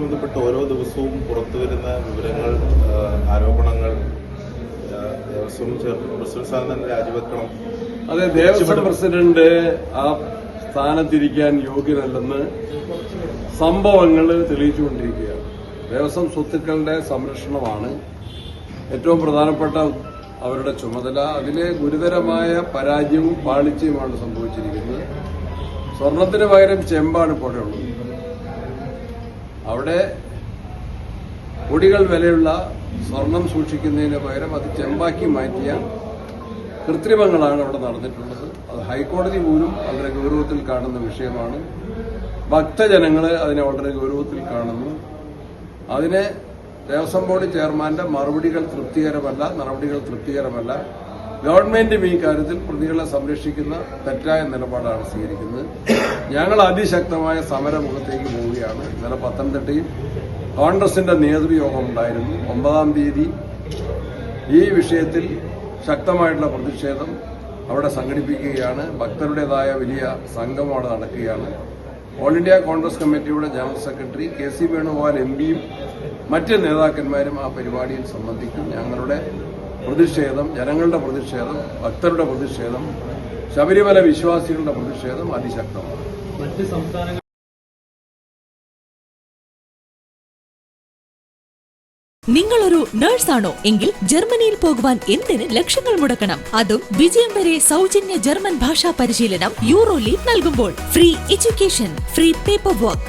വിഷയവുമായി ബന്ധപ്പെട്ട് ഓരോ ദിവസവും പുറത്തു വരുന്ന വിവരങ്ങൾ ആരോപണങ്ങൾ ദേവസ്വം പ്രസിഡന്റ് സ്ഥാനം തന്നെ രാജിവെക്കണം. അതെ ദേവസ്വം പ്രസിഡന്റ് ആ സ്ഥാനത്തിരിക്കാൻ യോഗ്യനല്ലെന്ന് സംഭവങ്ങൾ തെളിയിച്ചുകൊണ്ടിരിക്കുകയാണ്. ദേവസ്വം സ്വത്തുക്കളുടെ സംരക്ഷണമാണ് ഏറ്റവും പ്രധാനപ്പെട്ട അവരുടെ ചുമതല. അതിലെ ഗുരുതരമായ പരാജയവും പാളിച്ചയുമാണ് സംഭവിച്ചിരിക്കുന്നത്. സ്വർണത്തിന് പകരം ചെമ്പാണ് ഇപ്പോൾ അവിടെ കൊടികൾ വിലയുള്ള സ്വർണം സൂക്ഷിക്കുന്നതിന് പകരം അത് ചെമ്പാക്കി മാറ്റിയ കൃത്രിമങ്ങളാണ് അവിടെ നടന്നിട്ടുള്ളത്. അത് ഹൈക്കോടതി പോലും വളരെ ഗൗരവത്തിൽ കാണുന്ന വിഷയമാണ്. ഭക്തജനങ്ങൾ അതിനെ വളരെ ഗൗരവത്തിൽ കാണുന്നു. അതിനെ ദേവസ്വം ബോർഡ് ചെയർമാന്റെ മറുപടികൾ തൃപ്തികരമല്ല നടപടികൾ തൃപ്തികരമല്ല. ഗവൺമെന്റും ഈ കാര്യത്തിൽ പ്രതികളെ സംരക്ഷിക്കുന്ന തെറ്റായ നിലപാടാണ് സ്വീകരിക്കുന്നത്. ഞങ്ങൾ അതിശക്തമായ സമരമുഖത്തേക്ക് പോവുകയാണ്. ഇന്നലെ പത്തനംതിട്ടയിൽ കോൺഗ്രസിന്റെ നേതൃയോഗം ഉണ്ടായിരുന്നു. ഒമ്പതാം തീയതി ഈ വിഷയത്തിൽ ശക്തമായിട്ടുള്ള പ്രതിഷേധം അവിടെ സംഘടിപ്പിക്കുകയാണ്. ഭക്തരുടേതായ വലിയ സംഘം അവിടെ നടക്കുകയാണ്. ഓൾ ഇന്ത്യ കോൺഗ്രസ് കമ്മിറ്റിയുടെ general secretary K C Venugopal M പിയും മറ്റ് നേതാക്കന്മാരും ആ പരിപാടിയിൽ സംബന്ധിക്കും. ഞങ്ങളുടെ പ്രതിഷേധം ജനങ്ങളുടെ പ്രതിഷേധം ഭക്തരുടെ പ്രതിഷേധം ശബരിമല വിശ്വാസികളുടെ പ്രതിഷേധം അതിശക്തമാണ്. മറ്റ് സംസ്ഥാനങ്ങൾ നിങ്ങളൊരു നേഴ്സാണോ എങ്കിൽ ജർമ്മനിയിൽ പോകുവാൻ എന്തിന് ലക്ഷങ്ങൾ മുടക്കണം? അതും വിജയം വരെ സൗജന്യ ജർമ്മൻ ഭാഷാ പരിശീലനം യൂറോ ലീഗ് നൽകുമ്പോൾ. Free education free paper work